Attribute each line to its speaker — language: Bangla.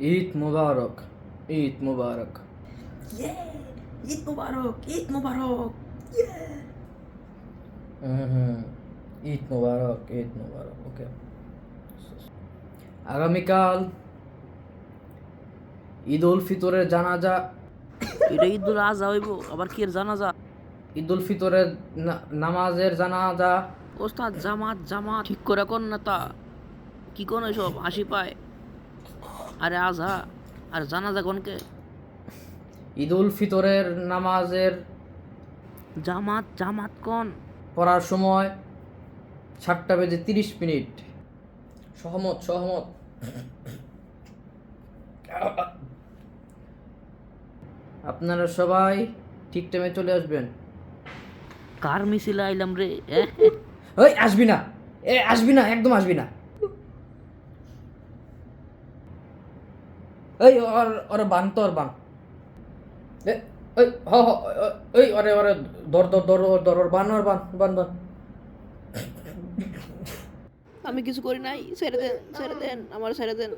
Speaker 1: ঈদ মুবারক ঈদ মুবারক।
Speaker 2: ঈদ মুবারক ঈদ মুবারক
Speaker 1: হুম ঈদ মুবারক ঈদ মুবারক ওকে আগামীকাল ঈদ উল ফিতরের জানাজা।
Speaker 2: এটা ঈদুল আজহা হইব আবার কি এর জানাজা?
Speaker 1: ঈদ উল ফিতরের না- নামাজের জানাজা।
Speaker 2: ওস্তাদ জামাত জামাত। ঠিক করে কোন না তা কি কোন এসব? হাসি পায়। আরে আজহা আর জানাজা কোনকে
Speaker 1: ঈদ উল ফিতরের নামাজের
Speaker 2: জামাত জামাত কোন?
Speaker 1: পড়ার সময় সাতটা বেজে তিরিশ মিনিট। সহমত সহমত। আপনারা সবাই ঠিক টাইমে চলে আসবেন।
Speaker 2: কার মিছিলে আইলাম রে এ?
Speaker 1: ওই আসবি না। এ আসবি না একদম আসবি না। এই, ওর, ওরে বান তো বান। ওই হ হ ওই ওরে ওরে বান বান বান বান।
Speaker 2: আমি কিছু করি নাই, ছেড়ে দেন ছেড়ে দেন, আমার ছেড়ে দেন।